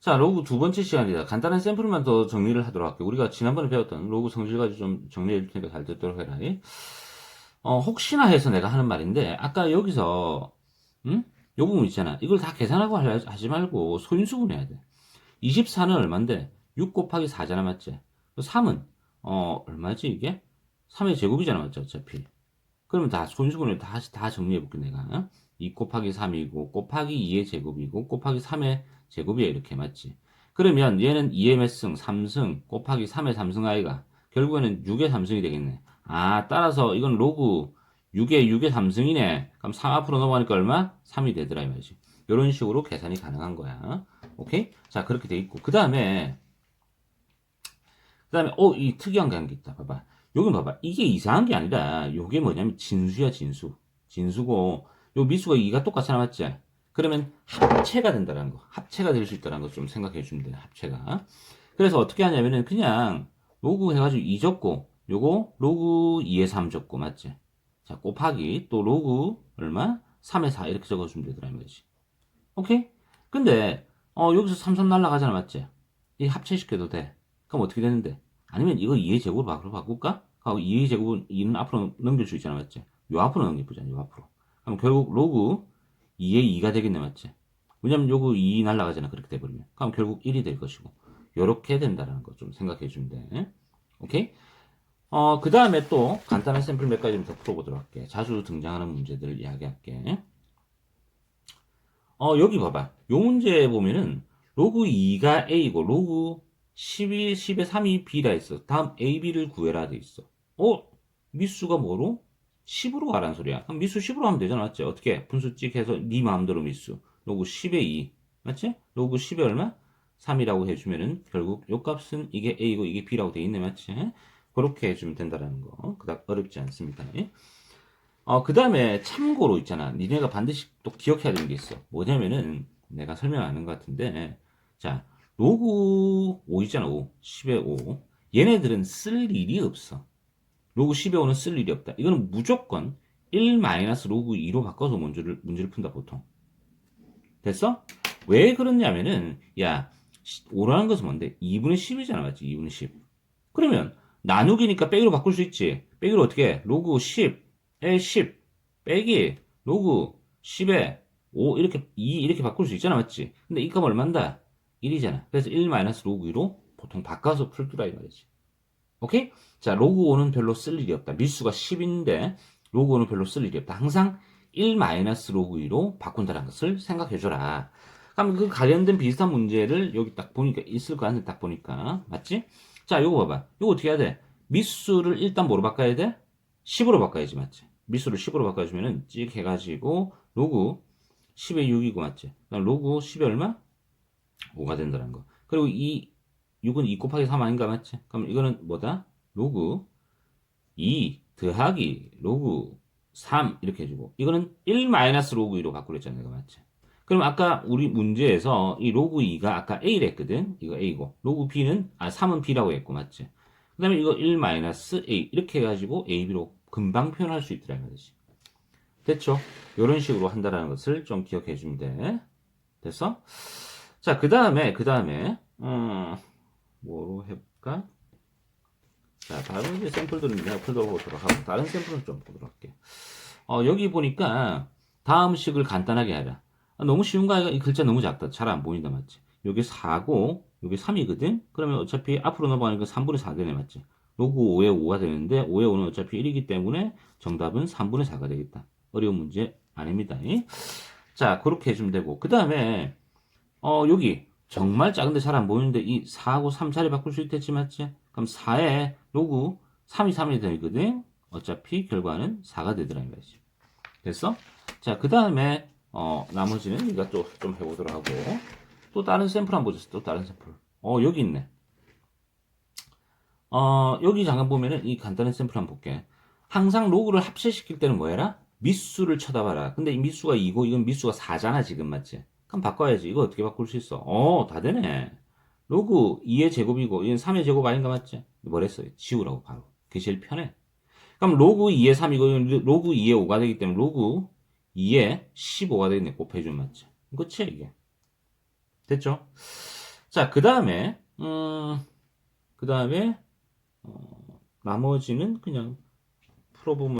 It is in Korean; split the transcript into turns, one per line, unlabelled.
자, 로그 두 번째 시간이다. 간단한 샘플만 더 정리를 하도록 할게요. 우리가 지난번에 배웠던 로그 성질 가지고 좀 정리해 줄 테니까 잘 듣도록 해라. 어, 혹시나 해서 내가 하는 말인데, 아까 여기서, 음? 요 부분 있잖아. 이걸 다 계산하고 하지 말고 소인수 분해야 돼. 24는 얼만데? 6 곱하기 4잖아, 맞지? 3은, 어, 얼마지, 이게? 3의 제곱이잖아, 맞지, 어차피. 그러면 다 소인수분을 다, 다 정리해 볼게, 내가. 2 곱하기 3이고, 곱하기 2의 제곱이고, 곱하기 3의 제곱이야, 이렇게, 맞지? 그러면 얘는 2의 몇 승? 3승, 곱하기 3의 3승 아이가. 결국에는 6의 3승이 되겠네. 아, 따라서 이건 로그 6의 6의 3승이네. 그럼 3 앞으로 넘어가니까 얼마? 3이 되더라, 이 말이지. 이런 식으로 계산이 가능한 거야. 오케이? 자, 그렇게 돼 있고. 그 다음에, 그 다음에, 어, 이 특이한 게 있다. 봐봐. 여기 봐봐. 이게 이상한 게 아니라, 요게 뭐냐면, 진수야, 진수. 진수고, 요 미수가 2가 똑같잖아, 맞지? 그러면 합체가 된다는 거. 합체가 될 수 있다는 거 좀 생각해 주면 돼요, 합체가. 그래서 어떻게 하냐면은, 그냥, 로그 해가지고 2 적고, 요거, 로그 2에 3 적고, 맞지? 자, 곱하기, 또 로그, 얼마? 3에 4, 이렇게 적어주면 되더라, 이 말이지. 오케이? 근데, 어, 여기서 3, 3 날라가잖아, 맞지? 이 합체시켜도 돼. 그럼 어떻게 되는데? 아니면 이거 2의 제곱으로 바꿀까? 하고 2의 제곱은 2는 앞으로 넘길 수 있잖아, 맞지? 요 앞으로 넘겨보자, 요 앞으로. 그럼 결국 로그 2의 2가 되겠네, 맞지? 왜냐면 요거 2 날라가잖아, 그렇게 돼버리면. 그럼 결국 1이 될 것이고. 요렇게 된다는 거 좀 생각해 주면 돼. 오케이? 어, 그 다음에 또 간단한 샘플 몇 가지 좀 더 풀어보도록 할게. 자주 등장하는 문제들을 이야기할게. 어, 여기 봐봐. 요 문제 보면은 로그 2가 A고 로그 12, 10에 3이 B라 있어. 다음 A, B를 구해라 돼 있어. 어? 미수가 뭐로? 10으로 가라는 소리야. 그럼 미수 10으로 하면 되잖아. 맞지? 어떻게? 분수 찍 해서 네 마음대로 미수. 로그 10에 2. 맞지? 로그 10에 얼마? 3이라고 해주면은 결국 요 값은 이게 A고 이게 B라고 돼 있네. 맞지? 그렇게 해주면 된다라는 거. 그닥 어렵지 않습니다. 어, 그 다음에 참고로 있잖아. 니네가 반드시 또 기억해야 되는 게 있어. 뭐냐면은 내가 설명 안한것 같은데 자 로그 5 있잖아. 5. 10에 5. 얘네들은 쓸 일이 없어. 로그 10에 5는 쓸 일이 없다. 이거는 무조건 1 마이너스 로그 2로 바꿔서 문제를, 문제를 푼다, 보통. 됐어? 왜 그러냐면은, 야, 5라는 것은 뭔데? 2분의 10이잖아, 맞지? 2분의 10. 그러면, 나누기니까 빼기로 바꿀 수 있지. 빼기로 어떻게 해? 로그 10에 10 빼기 로그 10에 5 이렇게 2 이렇게 바꿀 수 있잖아 맞지? 근데 이 값 얼마인다? 1이잖아. 그래서 1 마이너스 로그 2로 보통 바꿔서 풀더라 이 말이지. 오케이? 자 로그 5는 별로 쓸 일이 없다. 밀수가 10인데 로그 5는 별로 쓸 일이 없다. 항상 1 마이너스 로그 2로 바꾼다는 것을 생각해줘라. 그럼 그 관련된 비슷한 문제를 여기 딱 보니까 있을 거 아니야 딱 보니까 맞지? 자, 요거 봐봐. 요거 어떻게 해야 돼? 미수를 일단 뭐로 바꿔야 돼? 10으로 바꿔야지, 맞지? 미수를 10으로 바꿔주면은, 찍 해가지고, 로그 10에 6이고, 맞지? 로그 10에 얼마? 5가 된다는 거. 그리고 이 6은 2 곱하기 3 아닌가, 맞지? 그럼 이거는 뭐다? 로그 2 더하기 로그 3 이렇게 해주고, 이거는 1 마이너스 로그 2로 바꾸랬잖아, 내가 맞지? 그럼 아까 우리 문제에서 이 로그 2가 아까 A랬거든? 이거 A고. 로그 B는, 아, 3은 B라고 했고, 맞지? 그 다음에 이거 1 마이너스 A. 이렇게 해가지고 A, B로 금방 표현할 수 있더라, 말이지. 됐죠? 이런 식으로 한다라는 것을 좀 기억해 주면 돼. 됐어? 자, 그 다음에, 그 다음에, 음, 뭐로 해볼까? 자, 다른 이제 샘플들은 내가 풀도록 보도록 하고, 다른 샘플은 좀 보도록 할게. 어, 여기 보니까, 다음 식을 간단하게 하라. 아, 너무 쉬운 거 아이가? 이 글자 너무 작다. 잘 안 보인다, 맞지? 요게 4고, 요게 3이거든? 그러면 어차피 앞으로 넘어가니까 3분의 4 되네, 맞지? 로그 5에 5가 되는데, 5에 5는 어차피 1이기 때문에 정답은 3분의 4가 되겠다. 어려운 문제 아닙니다. 이? 자, 그렇게 해주면 되고. 그 다음에, 어, 여기, 정말 작은데 잘 안 보이는데, 이 4하고 3 자리 바꿀 수 있겠지, 맞지? 그럼 4에 로그 3이 3이 되거든? 어차피 결과는 4가 되더라, 이거지. 됐어? 자, 그 다음에, 어, 나머지는 우리가 또 좀 해보도록 하고, 또 다른 샘플 한번 보겠어. 또 다른 샘플. 어, 여기 있네. 어, 여기 잠깐 보면은 이 간단한 샘플 한번 볼게. 항상 로그를 합체시킬 때는 뭐 해라? 미수를 쳐다봐라. 근데 이 미수가 2고 이건 미수가 4잖아, 지금 맞지? 그럼 바꿔야지. 이거 어떻게 바꿀 수 있어? 어, 다 되네. 로그 2의 제곱이고, 이건 3의 제곱 아닌가 맞지? 뭐랬어요? 지우라고 바로. 그게 제일 편해. 그럼 로그 2의 3이고, 이건 로그 2의 5가 되기 때문에 로그 2에 15가 되겠네. 곱해주면 맞지? 그치, 이게. 됐죠? 자, 그 다음에, 음, 그 다음에, 어, 나머지는 그냥 풀어보면